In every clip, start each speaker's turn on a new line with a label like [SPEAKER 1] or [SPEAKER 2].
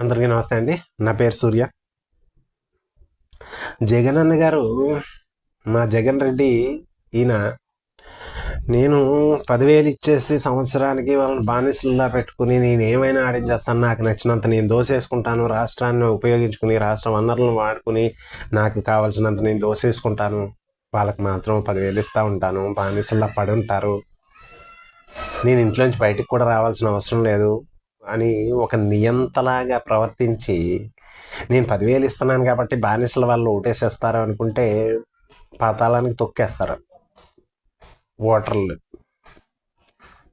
[SPEAKER 1] అందరికీ నమస్తే అండి. నా పేరు సూర్య. జగన్ అన్న గారు మా జగన్ రెడ్డి ఈయన నేను పదివేలు ఇచ్చేసి సంవత్సరానికి వాళ్ళని బానిసలులా పెట్టుకుని నేను ఏమైనా ఆడించేస్తాను నాకు నచ్చినంత నేను దోసేసుకుంటాను రాష్ట్రాన్ని ఉపయోగించుకుని రాష్ట్ర వనరులను వాడుకుని నాకు కావాల్సినంత నేను దోసేసుకుంటాను. వాళ్ళకి మాత్రం పదివేలు ఇస్తూ ఉంటాను బానిసల్లా పడి ఉంటారు. నేను ఇంట్లోంచి బయటకు కూడా రావాల్సిన అవసరం లేదు. అని ఒక నియంతలాగా ప్రవర్తించి నేను పదివేలు ఇస్తున్నాను కాబట్టి బానిసల వాళ్ళు ఓటేసేస్తారు అనుకుంటే పాతాళానికి తొక్కేస్తారు ఓటర్లు.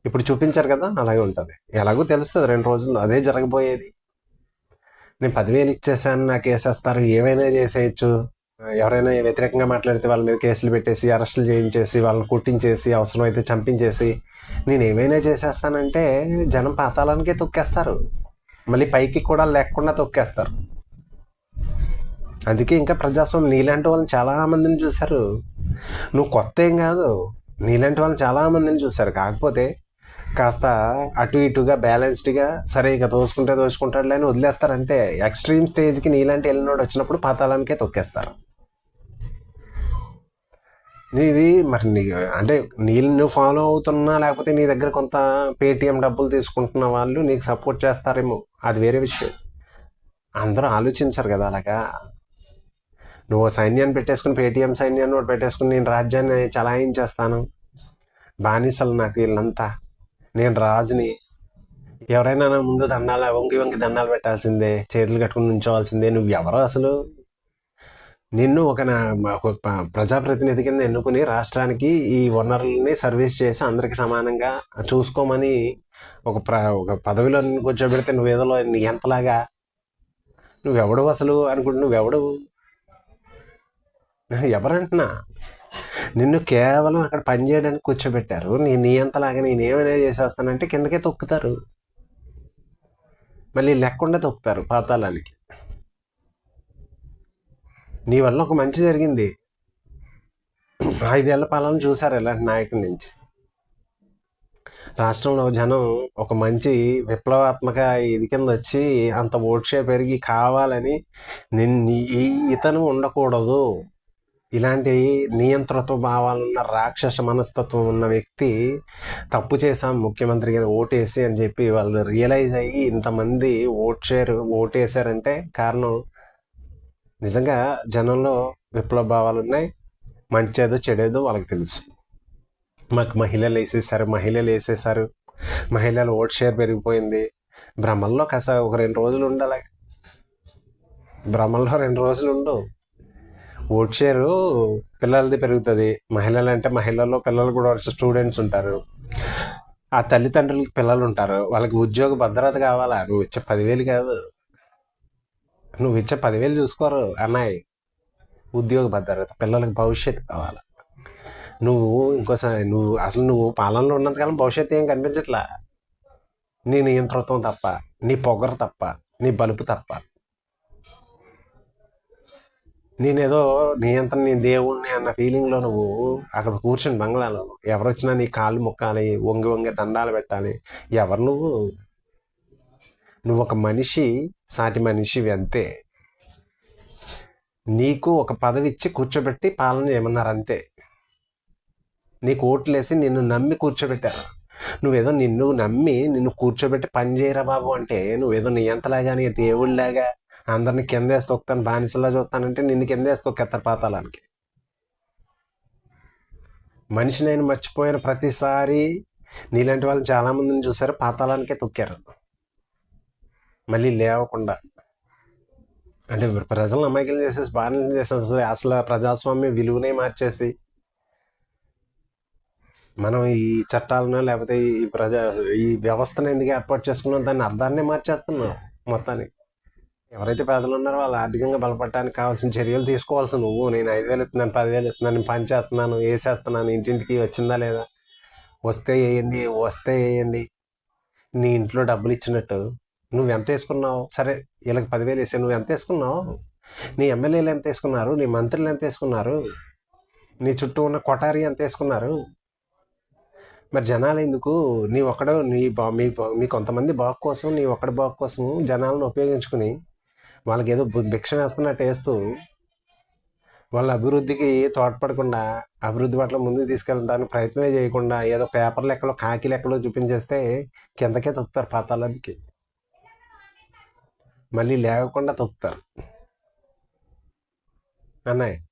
[SPEAKER 1] ఇప్పుడు చూపించారు కదా అలాగే ఉంటుంది. ఎలాగో తెలుస్తుంది రెండు రోజుల్లో అదే జరగబోయేది. నేను పదివేలు ఇచ్చేసాను నాకు వేసేస్తారు ఏమైనా చేసేయచ్చు. ఎవరైనా వ్యతిరేకంగా మాట్లాడితే వాళ్ళ మీద కేసులు పెట్టేసి అరెస్టులు చేయించేసి వాళ్ళని కుట్టించేసి అవసరమైతే చంపించేసి నేను ఏమైనా చేసేస్తానంటే జనం పాతాళానికే తొక్కేస్తారు. మళ్ళీ పైకి కూడా లేకుండా తొక్కేస్తారు. అందుకే ఇంకా ప్రజాస్వామ్యం నీలాంటి వాళ్ళని చాలా మందిని చూశారు. నువ్వు కొత్త ఏం కాదు. నీలాంటి వాళ్ళని చాలా మందిని చూశారు. కాకపోతే కాస్త అటు ఇటుగా బ్యాలెన్స్డ్గా సరే ఇక తోసుకుంటే తోసుకుంటాడులే అని వదిలేస్తారు. అంతే. ఎక్స్ట్రీమ్ స్టేజ్కి నీలాంటి వెళ్ళినోడు వచ్చినప్పుడు పాతాళానికే తొక్కేస్తారు. నీది మరి నీ అంటే నీళ్ళు నువ్వు ఫాలో అవుతున్నా లేకపోతే నీ దగ్గర కొంత పేటిఎం డబ్బులు తీసుకుంటున్న వాళ్ళు నీకు సపోర్ట్ చేస్తారేమో. అది వేరే విషయం. అందరూ ఆలోచించరు కదా అలాగా. నువ్వు సైన్యాన్ని పెట్టేసుకుని పేటిఎం సైన్యాన్ని ఒకటి పెట్టేసుకుని నేను రాజ్యాన్ని చలాయించేస్తాను. బానిసలు నాకు వీళ్ళంతా. నేను రాజుని. ఎవరైనా నా ముందు దండాలు వంగి వంగి దండాలు పెట్టాల్సిందే చేతులు కట్టుకుని ఉంచోవాల్సిందే నువ్వు ఎవరు అసలు? నిన్ను ఒక ఒక ప్రజాప్రతినిధి కింద ఎన్నుకుని రాష్ట్రానికి ఈ వనరుల్ని సర్వీస్ చేసి అందరికి సమానంగా చూసుకోమని ఒక ప్ర ఒక పదవిలో కూర్చోబెడితే కూర్చోబెడితే నువ్వేదో నీ ఎంతలాగా? నువ్వెవడు అసలు అనుకుంటు నువ్వెవడు? ఎవరంటున్నా? నిన్ను కేవలం అక్కడ పని చేయడానికి కూర్చోబెట్టారు. నీ నీ అంతలాగా నేనేమైనా చేసేస్తానంటే కిందకే తొక్కుతారు. మళ్ళీ లెక్కుండా తొక్కుతారు పాతాళానికి. నీ వల్ల ఒక మంచి జరిగింది. ఐదేళ్ళ పాలన చూసారు ఇలాంటి నాయకుడి నుంచి. రాష్ట్రంలో జనం ఒక మంచి విప్లవాత్మక ఇది కింద వచ్చి అంత ఓట్ పెరిగి కావాలని నిన్ను ఈ- ఇతను ఉండకూడదు. ఇలాంటి నియంత్రణతో భావాలున్న రాక్షస మనస్తత్వం ఉన్న వ్యక్తి తప్పు చేశాం ముఖ్యమంత్రి కింద ఓటేసి అని చెప్పి వాళ్ళు రియలైజ్ అయ్యి ఇంతమంది ఓట్ షేర్ ఓటేశారంటే కారణం నిజంగా జనంలో విప్లవ భావాలు ఉన్నాయి మంచేదో చెడేదో వాళ్ళకి తెలుసు. మాకు మహిళలు వేసేసారు మహిళలు వేసేసారు మహిళల ఓట్ షేర్ పెరిగిపోయింది. భ్రమల్లో కస ఒక రెండు రోజులు ఉండాలి. భ్రమల్లో రెండు రోజులు ఉండు ఓట్ షేరు పిల్లలది పెరుగుతుంది. మహిళలు అంటే మహిళల్లో పిల్లలు కూడా వచ్చే స్టూడెంట్స్ ఉంటారు. ఆ తల్లిదండ్రులకి పిల్లలు ఉంటారు. వాళ్ళకి ఉద్యోగ భద్రత కావాలా? నువ్వు ఇచ్చే పదివేలు కాదు. నువ్వు ఇచ్చే పదివేలు చూసుకోరు అన్నాయి ఉద్యోగ భద్రత పిల్లలకి భవిష్యత్తు కావాలి. నువ్వు ఇంకోసారి నువ్వు అసలు నువ్వు పాలనలో ఉన్నంతకాలం భవిష్యత్తు ఏం కనిపించట్లా? నీ నియంత్రత్వం తప్ప నీ పొగరు తప్ప నీ బలుపు తప్ప. నేనేదో నియంత్రణ నీ దేవుణ్ణి అన్న ఫీలింగ్లో నువ్వు అక్కడ కూర్చుని బంగ్లాలో ఎవరు వచ్చినా నీ కాళ్ళు ముక్కాలి వంగి వంగి దండాలు పెట్టాలి. ఎవరు నువ్వు? నువ్వు ఒక మనిషి సాటి మనిషివి అంతే. నీకు ఒక పదవి ఇచ్చి కూర్చోబెట్టి పాలన చేయమన్నారు అంతే నీకు ఓట్లేసి నిన్ను నమ్మి కూర్చోబెట్టారు. నువ్వేదో నిన్ను నమ్మి నిన్ను కూర్చోబెట్టి పని చేయరా బాబు అంటే నువ్వేదో నియంతలాగా నీ దేవుళ్ళలాగా అందరిని కిందేసి తొక్కుతాను బానిసలా చూస్తానంటే నిన్ను కిందేసి తొక్కేస్తారు పాతాళానికి. మనిషి నేను మర్చిపోయిన. ప్రతిసారి నీలాంటి వాళ్ళని చాలా మందిని చూసారు పాతాళానికే తొక్కారు. మళ్ళీ లేవకుండా. అంటే ప్రజలను అమాయకులు చేసేసి బానిసలు చేసేసి అసలు ప్రజాస్వామ్య విలువనే మార్చేసి మనం ఈ చట్టాలను లేకపోతే ఈ ప్రజా ఈ వ్యవస్థను ఎందుకు ఏర్పాటు చేసుకున్నాం దాన్ని అర్థాన్ని మార్చేస్తున్నాం మొత్తానికి. ఎవరైతే పేదలు ఉన్నారో వాళ్ళు ఆర్థికంగా బలపడటానికి కావాల్సిన చర్యలు తీసుకోవాల్సి నువ్వు నేను ఐదు వేలు ఇస్తున్నాను పదివేలు ఇస్తున్నాను నేను పని చేస్తున్నాను వేసేస్తున్నాను ఇంటింటికి వచ్చిందా లేదా? వస్తే వేయండి వస్తే వేయండి. నీ ఇంట్లో డబ్బులు ఇచ్చినట్టు నువ్వు ఎంత వేసుకున్నావు? సరే వీళ్ళకి పదివేలు వేసే నువ్వు ఎంత వేసుకున్నావు? నీ ఎమ్మెల్యేలు ఎంత వేసుకున్నారు? నీ మంత్రులు ఎంత వేసుకున్నారు? నీ చుట్టూ ఉన్న కొటారి ఎంత వేసుకున్నారు? మరి జనాలు ఎందుకు? నీ ఒక్కడో నీ బా మీ మీ కొంతమంది బాగు కోసం నీ ఒక్కడి బాగు కోసం జనాలను ఉపయోగించుకుని వాళ్ళకి ఏదో భిక్ష వేస్తున్నట్టు వేస్తూ వాళ్ళ అభివృద్ధికి తోడ్పడకుండా అభివృద్ధి పట్ల ముందుకు తీసుకెళ్ళడానికి ప్రయత్నమే చేయకుండా ఏదో పేపర్ లెక్కలో కాకి లెక్కలో చూపించేస్తే కిందకే తొక్కుతారు పాతాళానికి. మళ్ళీ లేకుండా తొక్కుతారు అన్నాయి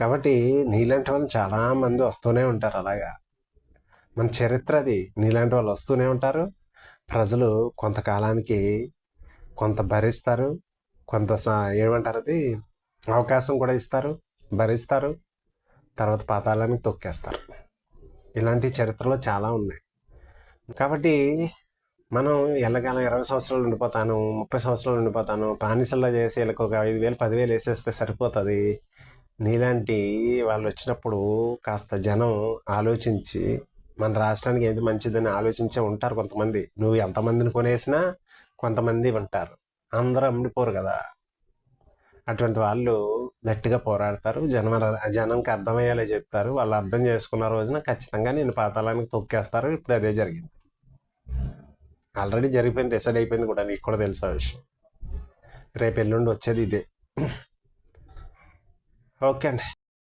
[SPEAKER 1] కాబట్టి నీలాంటి వాళ్ళు చాలా మంది వస్తూనే ఉంటారు అలాగా. మన చరిత్ర అది. నీలాంటి వాళ్ళు వస్తూనే ఉంటారు. ప్రజలు కొంతకాలానికి కొంత భరిస్తారు. కొంత ఏమంటారు అది? అవకాశం కూడా ఇస్తారు. భరిస్తారు. తర్వాత పాతాళానికి తొక్కేస్తారు. ఇలాంటి చరిత్రలో చాలా ఉన్నాయి. కాబట్టి మనం ఎల్లకాలం ఇరవై సంవత్సరాలు ఉండిపోతాను ముప్పై సంవత్సరాలు ఉండిపోతాను పానిసల్లో చేసి వీళ్ళకి ఒక ఐదు వేలు పదివేలు వేసేస్తే సరిపోతుంది. నీలాంటి వాళ్ళు వచ్చినప్పుడు కాస్త జనం ఆలోచించి మన రాష్ట్రానికి ఏది మంచిదని ఆలోచించే ఉంటారు కొంతమంది. నువ్వు ఎంతమందిని కొనేసినా కొంతమంది ఉంటారు. అందరూ అమ్ముడిపోరు కదా. అటువంటి వాళ్ళు గట్టిగా పోరాడతారు. జనం జనంకి అర్థమయ్యేలా చెప్తారు. వాళ్ళు అర్థం చేసుకున్న రోజున ఖచ్చితంగా నేను పాతాళానికి తొక్కేస్తారు. ఇప్పుడు అదే జరిగింది. ఆల్రెడీ జరిగిపోయింది డిసైడ్ అయిపోయింది కూడా నీకు కూడా తెలుసా విషయం. రేపు ఎల్లుండి వచ్చేది ఇదే. ఓకే అండి.